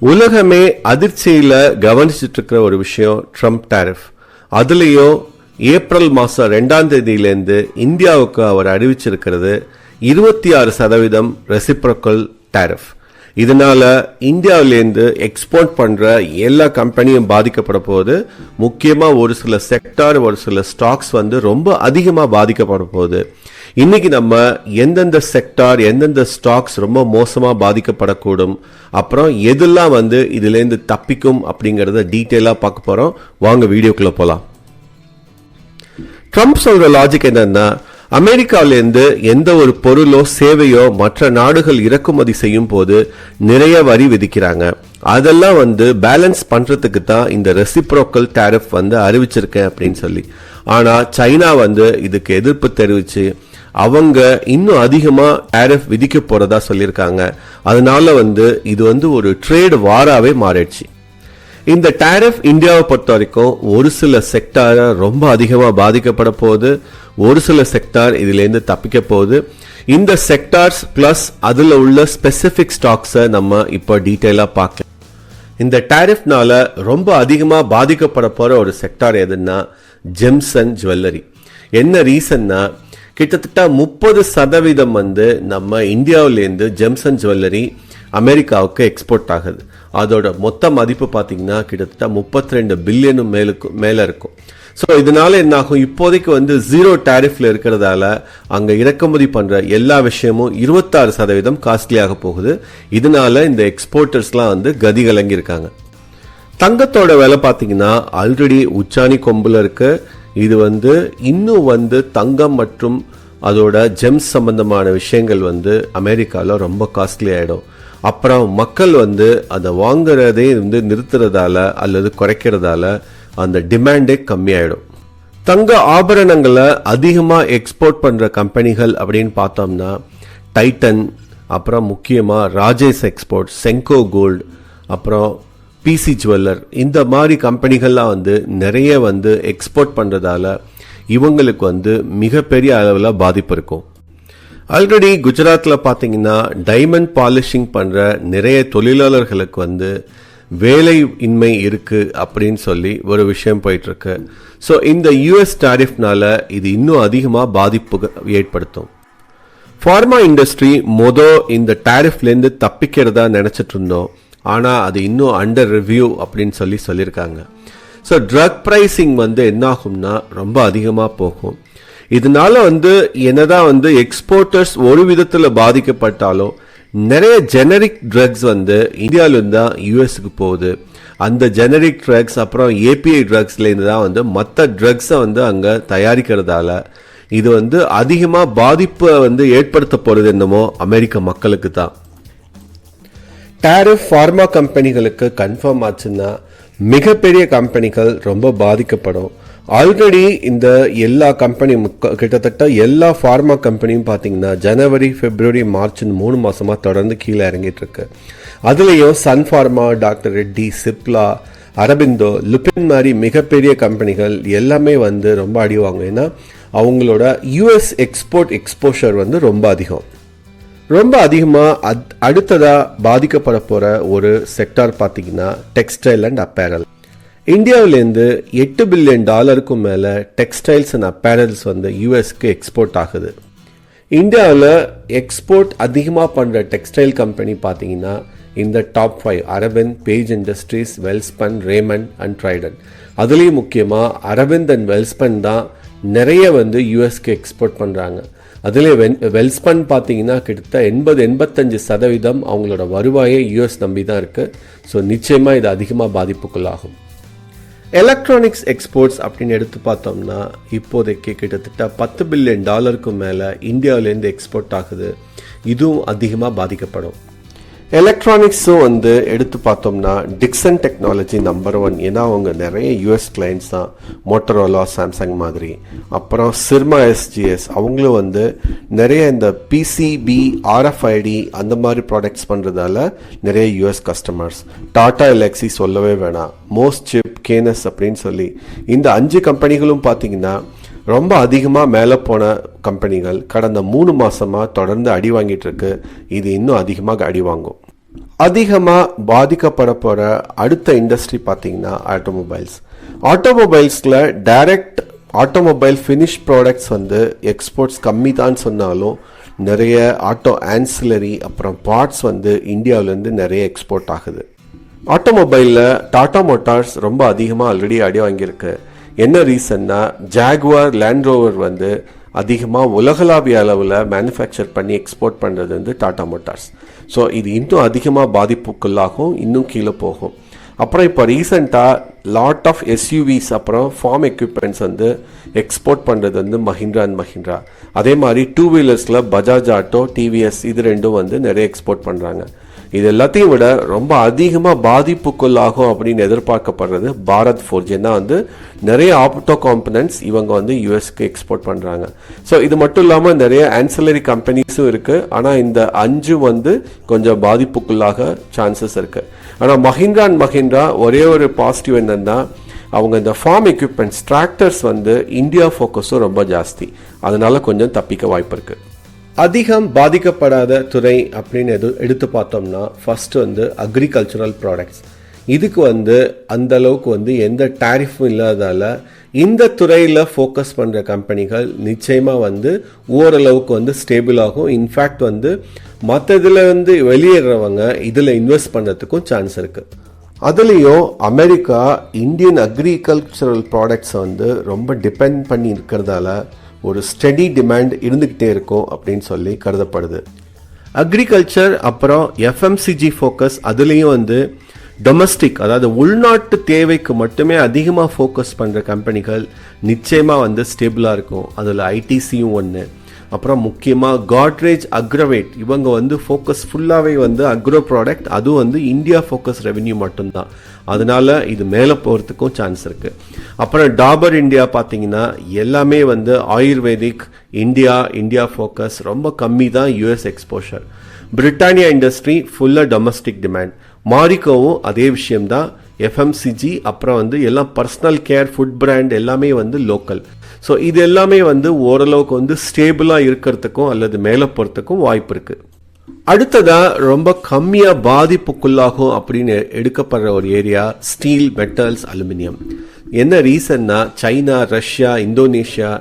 உலகமே அதிர்ச்சியில் கவனிச்சிட்டு இருக்கிற ஒரு விஷயம் ட்ரம்ப் டேரிஃப் அதுலேயும் ஏப்ரல் மாதம் ரெண்டாம் தேதியிலேருந்து இந்தியாவுக்கு அவர் அறிவிச்சிருக்கிறது இருபத்தி ஆறு சதவீதம் ரெசிப்ரோக்கல் டேரிஃப் இதனால இந்தியாவிலேருந்து எக்ஸ்போர்ட் பண்ற எல்லா கம்பெனியும் பாதிக்கப்பட போகுது. முக்கியமா ஒரு சில செக்டார் ஒரு சில ஸ்டாக்ஸ் வந்து ரொம்ப அதிகமாக பாதிக்கப்பட போகுது. இன்னைக்கு நம்ம எந்தெந்த செக்டார் எந்தெந்த ஸ்டாக்ஸ் ரொம்ப மோசமாக பாதிக்கப்படக்கூடும் அப்புறம் எதெல்லாம் வந்து இதுலேருந்து தப்பிக்கும் அப்படிங்கிறத டீட்டெயிலாக பார்க்க போகிறோம் வாங்க வீடியோக்குள்ளே போகலாம் ட்ரம்ப் சொல்ற லாஜிக் என்னன்னா அமெரிக்காவிலேருந்து எந்த ஒரு பொருளோ சேவையோ மற்ற நாடுகள் இறக்குமதி செய்யும் போது நிறைய வரி விதிக்கிறாங்க. அதெல்லாம் வந்து பேலன்ஸ் பண்றதுக்கு தான் இந்த ரெசிப்ரோக்கல் டேரிஃப் வந்து அறிவிச்சிருக்கேன் அப்படின்னு சொல்லி. ஆனா சைனா வந்து இதுக்கு எதிர்ப்பு தெரிவிச்சு அவங்க இன்னும் அதிகமாக டேரிஃப் விதிக்க போறதா சொல்லியிருக்காங்க. அதனால வந்து இது வந்து ஒரு ட்ரேடு வாராகவே மாறிடுச்சு. இந்த டேரிஃப் இந்தியாவை பொறுத்த வரைக்கும் ஒரு சில செக்டார ரொம்ப அதிகமாக பாதிக்கப்பட போகுது. ஒரு சில செக்டார் இதுலேருந்து தப்பிக்க போகுது. இந்த செக்டார்ஸ் பிளஸ் அதில் உள்ள ஸ்பெசிஃபிக் ஸ்டாக்ஸை நம்ம இப்போ டீட்டெயிலாக பார்க்கலாம். இந்த டேரிஃப்னால ரொம்ப அதிகமாக பாதிக்கப்பட போகிற ஒரு செக்டார் எதுன்னா ஜெம்ஸ் அண்ட் ஜுவல்லரி என்ன ரீசன்னா கிட்டத்தட்ட முப்பது சதவீதம் வந்து நம்ம இந்தியாவிலேருந்து ஜெம்சன் ஜுவல்லரி அமெரிக்காவுக்கு எக்ஸ்போர்ட் ஆகுது. அதோட மொத்த மதிப்பு பார்த்தீங்கன்னா கிட்டத்தட்ட முப்பத்தி ரெண்டு பில்லியனும் மேலுக்கு மேலே இருக்கும். ஸோ இதனால என்ன ஆகும் இப்போதைக்கு வந்து ஜீரோ டாரிஃப்ல இருக்கிறதால அங்கே இறக்குமதி பண்ற எல்லா விஷயமும் இருபத்தாறு சதவீதம் காஸ்ட்லியாக போகுது. இதனால இந்த எக்ஸ்போர்ட்டர்ஸ்லாம் வந்து கதி கலங்கியிருக்காங்க. தங்கத்தோட விலை பார்த்தீங்கன்னா ஆல்ரெடி உச்சாணி கொம்புல இருக்குது இது வந்து இன்னும் வந்து தங்கம் மற்றும் அதோட ஜெம்ஸ் சம்பந்தமான விஷயங்கள் வந்து அமெரிக்காவில் ரொம்ப காஸ்ட்லி ஆகிடும் அப்புறம் மக்கள் வந்து அதை வாங்குறதே வந்து நிறுத்துறதால அல்லது குறைக்கிறதால அந்த டிமாண்டே கம்மியாயிடும். தங்க ஆபரணங்களை அதிகமாக எக்ஸ்போர்ட் பண்ணுற கம்பெனிகள் அப்படின்னு பார்த்தோம்னா டைட்டன் அப்புறம் முக்கியமாக ராஜேஷ் எக்ஸ்போர்ட் செங்கோ கோல்டு அப்புறம் பிசி ஜுவல்லர் இந்த மாதிரி கம்பெனிகள்லாம் வந்து நிறைய வந்து எக்ஸ்போர்ட் பண்ணுறதால இவங்களுக்கு வந்து மிகப்பெரிய அளவில் பாதிப்பு இருக்கும். ஆல்ரெடி குஜராத்தில் பார்த்தீங்கன்னா டைமண்ட் பாலிஷிங் பண்ணுற நிறைய தொழிலாளர்களுக்கு வந்து வேலை இன்மை இருக்குது அப்படின்னு சொல்லி ஒரு விஷயம் போயிட்டுருக்கு. ஸோ இந்த யூஎஸ் டாரிஃப்னால இது இன்னும் அதிகமாக பாதிப்பு ஏற்படுத்தும். ஃபார்மா இண்டஸ்ட்ரி மொதல் இந்த டாரிஃப்லேருந்து தப்பிக்கிறதா நினச்சிட்டு இருந்தோம். ஆனால் அது இன்னும் அண்டர் ரிவ்யூ அப்படின்னு சொல்லி சொல்லியிருக்காங்க. ஸோ ட்ரக் ப்ரைஸிங் வந்து என்ன ஆகும்னா ரொம்ப அதிகமாக போகும். இதனால வந்து என்னதான் வந்து எக்ஸ்போர்ட்டர்ஸ் ஒரு விதத்தில் பாதிக்கப்பட்டாலும் நிறைய ஜெனரிக் ட்ரக்ஸ் வந்து இந்தியாவிலேருந்து தான் யூஎஸ்க்கு போகுது. அந்த ஜெனரிக் ட்ரக்ஸ் அப்புறம் ஏபிஐ ட்ரக்ஸ்லேருந்து தான் வந்து மற்ற ட்ரக்ஸை வந்து அங்கே தயாரிக்கிறதால இது வந்து அதிகமாக பாதிப்பை வந்து ஏற்படுத்த போகிறது என்னமோ அமெரிக்க மக்களுக்கு தான் டேரிஃப் ஃபார்மா கம்பெனிகளுக்கு கன்ஃபார்ம் ஆச்சுன்னா மிகப்பெரிய கம்பெனிகள் ரொம்ப பாதிக்கப்படும். ஆல்ரெடி இந்த எல்லா கம்பெனி கிட்டத்தட்ட எல்லா ஃபார்மா கம்பெனியும் பார்த்தீங்கன்னா ஜனவரி பிப்ரவரி மார்ச்னு மூணு மாசமாக தொடர்ந்து கீழே இறங்கிட்டு இருக்கு. அதுலேயும் Sun pharma doctor Reddy Cipla Aurobindo Lupin மாதிரி மிகப்பெரிய கம்பெனிகள் எல்லாமே வந்து ரொம்ப அடிவாங்க ஏன்னா அவங்களோட யூஎஸ் எக்ஸ்போர்ட் எக்ஸ்போஷர் வந்து ரொம்ப அதிகம். ரொம்ப அதிகமாக அத் அடுத்ததாக பாதிக்கப்பட போகிற ஒரு செக்டார் பார்த்தீங்கன்னா டெக்ஸ்டைல் அண்ட் அப்பேரல் இந்தியாவிலேருந்து எட்டு பில்லியன் டாலருக்கும் மேலே டெக்ஸ்டைல்ஸ் அண்ட் அப்பேரல்ஸ் வந்து யூஎஸ்க்கு எக்ஸ்போர்ட் ஆகுது. இந்தியாவில் எக்ஸ்போர்ட் அதிகமாக பண்ணுற டெக்ஸ்டைல் கம்பெனி பார்த்தீங்கன்னா இந்த top five Arvind Page industries Welspun Raymond and Trident அதுலேயும் முக்கியமாக அரவிந்த் அண்ட் வெல்ஸ்பன் தான் நிறைய வந்து யூஎஸ்க்கு எக்ஸ்போர்ட் பண்ணுறாங்க அதிலே வென் வெல்ஸ்பன் பார்த்தீங்கன்னா கிட்டத்தட்ட எண்பது எண்பத்தஞ்சு சதவீதம் அவங்களோட வருவாயை யூஎஸ் நம்பி தான் இருக்குது ஸோ நிச்சயமாக இது அதிகமாக பாதிப்புக்குள்ளாகும். எலக்ட்ரானிக்ஸ் எக்ஸ்போர்ட்ஸ் அப்படின்னு எடுத்து பார்த்தோம்னா இப்போதைக்கு கிட்டத்தட்ட பத்து பில்லியன் டாலருக்கு மேலே இந்தியாவிலேருந்து எக்ஸ்போர்ட் ஆகுது. இதுவும் அதிகமாக பாதிக்கப்படும். எலக்ட்ரானிக்ஸும் வந்து எடுத்து பார்த்தோம்னா டிக்சன் டெக்னாலஜி நம்பர் ஒன் ஏன்னா அவங்க நிறைய யூஎஸ் கிளைண்ட்ஸ் தான். மோட்டரோலா சாம்சங் மாதிரி. அப்புறம் சிர்மா எஸ்ஜிஎஸ் அவங்களும் வந்து நிறைய இந்த பிசிபி ஆர்எஃப்ஐடி அந்த மாதிரி ப்ராடக்ட்ஸ் பண்ணுறதால நிறைய யூஎஸ் கஸ்டமர்ஸ் டாடா எலக்ஸி சொல்லவே வேணாம். மோஸ்ட் சிப் கேனஸ் அப்படின்னு சொல்லி. இந்த அஞ்சு கம்பெனிகளும் பார்த்தீங்கன்னா ரொம்ப அதிகமாக மேலே போன கம்பெனிகள் கடந்த மூணு மாதமாக தொடர்ந்து அடி வாங்கிட்டு இருக்கு. இது இன்னும் அதிகமாக அடி வாங்கும். அதிகமாக பாதிக்கப்பட போகிற அடுத்த இண்டஸ்ட்ரி பார்த்தீங்கன்னா ஆட்டோமொபைல்ஸ் ஆட்டோமொபைல்ஸில் டைரக்ட் ஆட்டோமொபைல் ஃபினிஷ் ப்ராடக்ட்ஸ் வந்து எக்ஸ்போர்ட்ஸ் கம்மி தான் சொன்னாலும் நிறைய ஆட்டோ ஆன்சிலரி அப்புறம் பார்ட்ஸ் வந்து இந்தியாவிலேருந்து நிறைய எக்ஸ்போர்ட் ஆகுது. ஆட்டோமொபைலில் டாடா மோட்டார்ஸ் ரொம்ப அதிகமாக ஆல்ரெடி அடி வாங்கியிருக்கு. என்ன ரீசன்னா ஜாகுவார் லேண்ட்ரோவர் வந்து அதிகமாக உலகளாவிய அளவில் மேனுஃபேக்சர் பண்ணி எக்ஸ்போர்ட் பண்ணுறது வந்து டாடா மோட்டார்ஸ் ஸோ இது இன்னும் அதிகமாக பாதிப்புக்குள்ளாகும் இன்னும் கீழே போகும். அப்புறம் இப்போ ரீசெண்டாக லாட் ஆஃப் எஸ்யூவிஸ் அப்புறம் ஃபார்ம் எக்யூப்மெண்ட்ஸ் வந்து எக்ஸ்போர்ட் பண்ணுறது வந்து மஹிந்திரா அண்ட் மஹிந்திரா அதே மாதிரி டூ வீலர்ஸில் பஜாஜ் ஆட்டோ டிவிஎஸ் இது ரெண்டும் வந்து நிறைய எக்ஸ்போர்ட் பண்ணுறாங்க இது எல்லாத்தையும் விட ரொம்ப அதிகமாக பாதிப்புக்குள்ளாகும் அப்படின்னு எதிர்பார்க்கப்படுறது பாரத் ஃபோர்ஜ். ஏன்னா வந்து நிறைய ஆப்டோ காம்பனன்ட்ஸ் இவங்க வந்து யூஎஸ்க்கு எக்ஸ்போர்ட் பண்ணுறாங்க ஸோ இது மட்டும் இல்லாமல் நிறைய ஆன்சலரி கம்பெனிஸும் இருக்குது ஆனால் இந்த அஞ்சு வந்து கொஞ்சம் பாதிப்புக்குள்ளாக சான்சஸ் இருக்குது ஆனால் மஹிந்திரா அண்ட் மஹிந்திரா ஒரே ஒரு பாசிட்டிவ் என்னன்னா அவங்க இந்த ஃபார்ம் எக்யூப்மெண்ட்ஸ் டிராக்டர்ஸ் வந்து இந்தியா ஃபோக்கஸும் ரொம்ப ஜாஸ்தி. அதனால கொஞ்சம் தப்பிக்க வாய்ப்பு இருக்குது அதிகம் பாதிக்கப்படாத துறை அப்படின்னு எது எடுத்து பார்த்தோம்னா ஃபஸ்ட்டு வந்து அக்ரிகல்ச்சுரல் ப்ராடக்ட்ஸ் இதுக்கு வந்து அந்த அளவுக்கு வந்து எந்த டேரிஃபும் இல்லாதால இந்த துறையில் ஃபோக்கஸ் பண்ணுற கம்பெனிகள் நிச்சயமாக வந்து ஓரளவுக்கு வந்து ஸ்டேபிள் ஆகும். இன்ஃபேக்ட் வந்து மற்ற இதில் வந்து வெளியேறவங்க இதில் இன்வெஸ்ட் பண்ணுறதுக்கும் சான்ஸ் இருக்குது அதுலேயும் அமெரிக்கா இந்தியன் அக்ரிகல்ச்சரல் ப்ராடக்ட்ஸை வந்து ரொம்ப டிபெண்ட் பண்ணி இருக்கிறதால ஒரு ஸ்டெடி டிமாண்ட் இருந்துக்கிட்டே இருக்கும் அப்படின்னு சொல்லி கருதப்படுது. அக்ரிகல்ச்சர் அப்புறம் எஃப்எம்சிஜி ஃபோக்கஸ் அதுலேயும் வந்து டொமஸ்டிக் அதாவது உள்நாட்டு தேவைக்கு மட்டுமே அதிகமாக ஃபோக்கஸ் பண்ணுற கம்பெனிகள் நிச்சயமாக வந்து ஸ்டேபிளாக இருக்கும். அதில் ஐடிசியும் ஒன்று அப்புறம் முக்கியமாக காட்ரேஜ் அக்ரவேட் இவங்க வந்து ஃபோக்கஸ் ஃபுல்லாகவே வந்து அக்ரோ ப்ராடக்ட் அதுவும் வந்து இந்தியா ஃபோக்கஸ் ரெவென்யூ மட்டும்தான். அதனால இது மேலே போகிறதுக்கும் சான்ஸ் இருக்குது அப்புறம் டாபர் இந்தியா பார்த்தீங்கன்னா எல்லாமே வந்து ஆயுர்வேதிக் இந்தியா இந்தியா ஃபோக்கஸ் ரொம்ப கம்மி தான் யூஎஸ் எக்ஸ்போஷர் பிரிட்டானியா இண்டஸ்ட்ரி ஃபுல்லாக டொமஸ்டிக் டிமாண்ட் மாரிக்கோவும் அதே விஷயம்தான். எஃப்எம்சிஜி அப்புறம் வந்து எல்லாம் பர்சனல் கேர் ஃபுட் பிராண்ட் எல்லாமே வந்து லோக்கல் ஸோ இது எல்லாமே வந்து ஓரளவுக்கு வந்து ஸ்டேபிளாக இருக்கிறதுக்கும் அல்லது மேலே போகிறதுக்கும் வாய்ப்பு இருக்குது அடுத்ததாக ரொம்ப கம்மியாக பாதிப்புக்குள்ளாகும் அப்படின்னு எடுக்கப்படுற ஒரு ஏரியா ஸ்டீல் மெட்டல்ஸ் அலுமினியம் என்ன ரீசன்னா சைனா ரஷ்யா இந்தோனேஷியா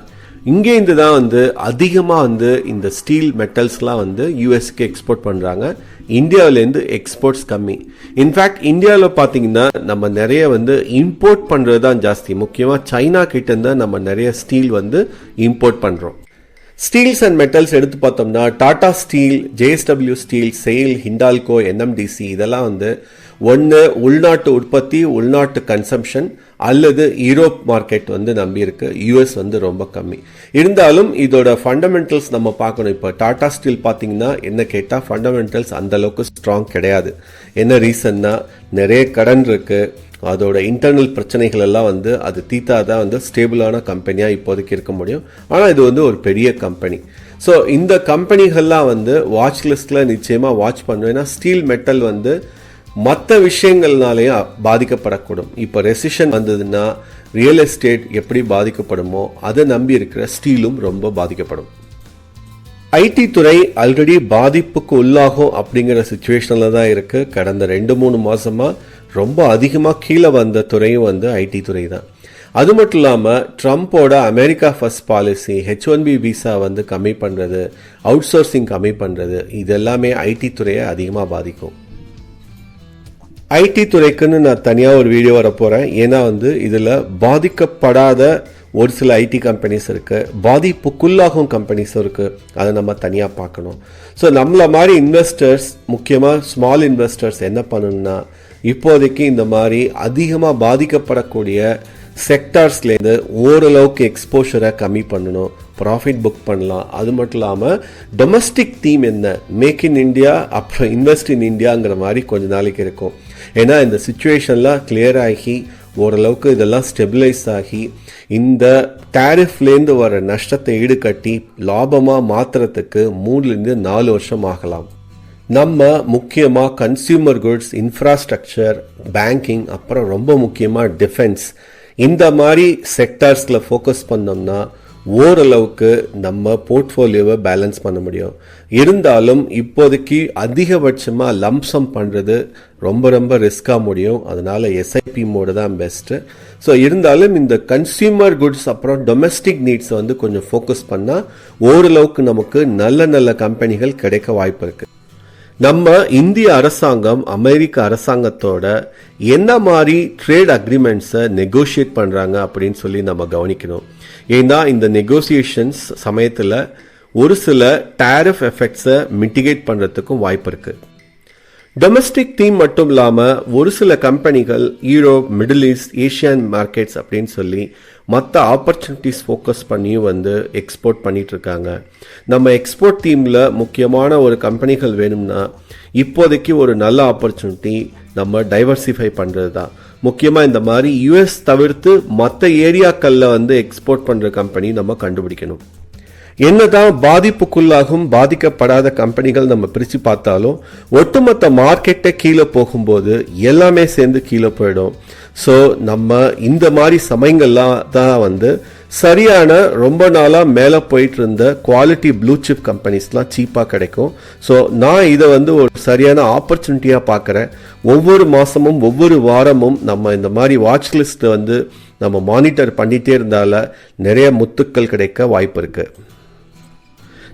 இங்கேருந்து தான் வந்து அதிகமாக வந்து இந்த ஸ்டீல் மெட்டல்ஸ்லாம் வந்து யூஎஸ்க்கு எக்ஸ்போர்ட் பண்ணுறாங்க இந்தியாவிலேருந்து எக்ஸ்போர்ட்ஸ் கம்மி. இன்ஃபேக்ட் இந்தியாவில் பார்த்தீங்கன்னா நம்ம நிறைய வந்து இம்போர்ட் பண்ணுறது தான் ஜாஸ்தி. முக்கியமாக சைனா கிட்டேருந்து நம்ம நிறைய ஸ்டீல் வந்து இம்போர்ட் பண்ணுறோம் ஸ்டீல்ஸ் அண்ட் மெட்டல்ஸ் எடுத்து பார்த்தோம்னா டாடா ஸ்டீல் ஜேஎஸ்டபிள்யூ ஸ்டீல் செயில் ஹிண்டால்கோ என்எம்டிசி இதெல்லாம் வந்து ஒன்று உள்நாட்டு உற்பத்தி உள்நாட்டு கன்சம்ஷன் அல்லது யூரோப் மார்க்கெட் வந்து நம்பியிருக்கு. யூஎஸ் வந்து ரொம்ப கம்மி. இருந்தாலும் இதோட ஃபண்டமெண்டல்ஸ் நம்ம பார்க்கணும். இப்போ டாடா ஸ்டீல் பார்த்தீங்கன்னா என்ன கேட்டால் ஃபண்டமெண்டல்ஸ் அந்த அளவுக்கு ஸ்ட்ராங் கிடையாது. என்ன ரீசன்னா நிறைய கடன் இருக்குது அதோட இன்டர்னல் பிரச்சனைகள் எல்லாம் வந்து அது தீத்தா தான் வந்து ஸ்டேபிளான கம்பெனியாக இப்போதைக்கு இருக்க முடியும். ஆனால் இது வந்து ஒரு பெரிய கம்பெனி ஸோ இந்த கம்பெனிகள்லாம் வந்து வாட்ச் லிஸ்ட்டில் நிச்சயமாக வாட்ச் பண்ணும் ஏன்னா ஸ்டீல் மெட்டல் வந்து மற்ற விஷயங்கள்னாலேயும் பாதிக்கப்படக்கூடும். இப்போ ரெசிஷன் வந்ததுன்னா ரியல் எஸ்டேட் எப்படி பாதிக்கப்படுமோ அதை நம்பி இருக்கிற ஸ்டீலும் ரொம்ப பாதிக்கப்படும். ஐடி துறை ஆல்ரெடி பாதிப்புக்கு உள்ளாகும் அப்படிங்கிற சுச்சுவேஷனில் தான் இருக்குது கடந்த ரெண்டு மூணு மாதமாக ரொம்ப அதிகமாக கீழே வந்த துறையும் வந்து ஐடி துறை தான். அது மட்டும் இல்லாமல் ட்ரம்ப்போட America first policy H one B visa வந்து கம்மி பண்ணுறது அவுட் சோர்சிங் கம்மி பண்ணுறது இது எல்லாமே ஐடி துறையை அதிகமாக பாதிக்கும். ஐடி துறைக்குன்னு நான் தனியாக ஒரு வீடியோ வர போகிறேன் ஏன்னா வந்து இதில் பாதிக்கப்படாத ஒரு சில ஐடி கம்பெனிஸ் இருக்குது பாதிப்புக்குள்ளாகும் கம்பெனிஸும் இருக்குது அதை நம்ம தனியாக பார்க்கணும். ஸோ நம்மளை மாதிரி இன்வெஸ்டர்ஸ் முக்கியமாக ஸ்மால் இன்வெஸ்டர்ஸ் என்ன பண்ணணும்னா இப்போதைக்கு இந்த மாதிரி அதிகமாக பாதிக்கப்படக்கூடிய செக்டார்ஸ்லேருந்து ஓரளவுக்கு எக்ஸ்போஷரை கம்மி பண்ணணும். ப்ராஃபிட் புக் பண்ணலாம். அது மட்டும் இல்லாமல் டொமஸ்டிக் தீம் என்ன? மேக் இன் இண்டியா அப்புறம் இன்வெஸ்ட் இன் இந்தியாங்கிற மாதிரி கொஞ்ச நாளைக்கு இருக்கும். ஏன்னா இந்த சுச்சுவேஷன்லாம் கிளியர் ஆகி ஓரளவுக்கு இதெல்லாம் ஸ்டெபிலைஸ் ஆகி இந்த டேரிஃப்லேருந்து வர நஷ்டத்தை ஈடுகட்டி லாபமாக மாற்றுறதுக்கு மூணுலேருந்து நாலு வருஷம் ஆகலாம். நம்ம முக்கியமாக கன்சியூமர் குட்ஸ் இன்ஃப்ராஸ்ட்ரக்சர் பேங்கிங் அப்புறம் ரொம்ப முக்கியமாக டிஃபென்ஸ் இந்த மாதிரி செக்டார்ஸில் ஃபோக்கஸ் பண்ணோம்னா ஓரளவுக்கு நம்ம போர்ட்ஃபோலியோவை பேலன்ஸ் பண்ண முடியும். இருந்தாலும் இப்போதைக்கு அதிகபட்சமாக லம்சம் பண்ணுறது ரொம்ப ரொம்ப ரிஸ்காக முடியும். அதனால் எஸ்ஐபி மோடு தான் பெஸ்ட்டு ஸோ இருந்தாலும் இந்த கன்சியூமர் குட்ஸ் அப்புறம் டொமஸ்டிக் நீட்ஸை வந்து கொஞ்சம் ஃபோக்கஸ் பண்ணால் ஓரளவுக்கு நமக்கு நல்ல நல்ல கம்பெனிகள் கிடைக்க வாய்ப்பு இருக்குது நம்ம இந்திய அரசாங்கம் அமெரிக்க அரசாங்கத்தோட என்ன மாதிரி ட்ரேட் அக்ரிமெண்ட்ஸை நெகோஷியேட் பண்ணுறாங்க அப்படின்னு சொல்லி நம்ம கவனிக்கணும். ஏன்னா இந்த நெகோசியேஷன்ஸ் சமயத்தில் ஒரு சில டேரிஃப் எஃபெக்ட்ஸை மிட்டிகேட் பண்ணுறதுக்கும் வாய்ப்பு இருக்குது டொமஸ்டிக் தீம் மட்டும் இல்லாமல் ஒரு சில கம்பெனிகள் Europe middle east Asian markets அப்படின்னு சொல்லி மற்ற ஆப்பர்ச்சுனிட்டிஸ் ஃபோக்கஸ் பண்ணியும் வந்து எக்ஸ்போர்ட் பண்ணிகிட்ருக்காங்க நம்ம எக்ஸ்போர்ட் தீமில் முக்கியமான ஒரு கம்பெனிகள் வேணும்னா இப்போதைக்கு ஒரு நல்ல ஆப்பர்ச்சுனிட்டி நம்ம டைவர்சிஃபை பண்ணுறது தான் முக்கியமாக இந்த மாதிரி யூஎஸ் தவிர்த்து மற்ற ஏரியாக்களில் வந்து எக்ஸ்போர்ட் பண்ணுற கம்பெனி நம்ம கண்டுபிடிக்கணும். என்னதான் பாதிப்புக்குள்ளாகும் பாதிக்கப்படாத கம்பெனிகள் நம்ம பிரித்து பார்த்தாலும் ஒட்டுமொத்த மார்க்கெட்டை கீழே போகும்போது எல்லாமே சேர்ந்து கீழே போயிடும். ஸோ நம்ம இந்த மாதிரி சமயங்கள்லாம் தான் வந்து சரியான ரொம்ப நாளாக மேலே போயிட்டு இருந்த குவாலிட்டி ப்ளூ சிப் கம்பெனிஸ்லாம் சீப்பாக கிடைக்கும். ஸோ நான் இதை வந்து ஒரு சரியான ஆப்பர்ச்சுனிட்டியாக பார்க்குறேன். ஒவ்வொரு மாதமும் ஒவ்வொரு வாரமும் நம்ம இந்த மாதிரி வாட்ச் லிஸ்ட்டை வந்து நம்ம மானிட்டர் பண்ணிகிட்டே இருந்தால நிறைய முத்துக்கள் கிடைக்க வாய்ப்பு இருக்குது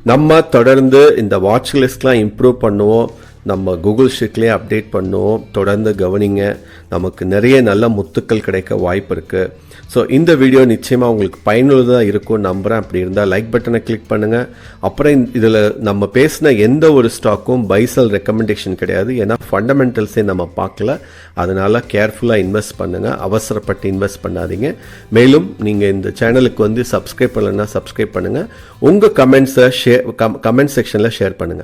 நம்ம தொடர்ந்து இந்த வாட்ச் லிஸ்ட்லாம் இம்ப்ரூவ் பண்ணுவோம். நம்ம கூகுள் ஷீட்லேயே அப்டேட் பண்ணுவோம். தொடர்ந்து கவனிங்க. நமக்கு நிறைய நல்ல முத்துக்கள் கிடைக்க வாய்ப்பு இருக்குது ஸோ இந்த வீடியோ நிச்சயமாக உங்களுக்கு பயனுள்ளதாக இருக்கும் நம்புகிறேன் அப்படி இருந்தால் லைக் பட்டனை கிளிக் பண்ணுங்கள் அப்புறம் இதில் நம்ம பேசின எந்த ஒரு ஸ்டாக்கும் பைசல் ரெக்கமெண்டேஷன் கிடையாது. ஏன்னா ஃபண்டமெண்டல்ஸே நம்ம பார்க்கல. அதனால் கேர்ஃபுல்லாக இன்வெஸ்ட் பண்ணுங்கள் அவசரப்பட்டு இன்வெஸ்ட் பண்ணாதீங்க. மேலும் நீங்கள் இந்த சேனலுக்கு வந்து சப்ஸ்கிரைப் பண்ணலைன்னா சப்ஸ்கிரைப் பண்ணுங்கள் உங்கள் கமெண்ட்ஸை ஷேர் கமெண்ட் செக்ஷனில் ஷேர் பண்ணுங்கள்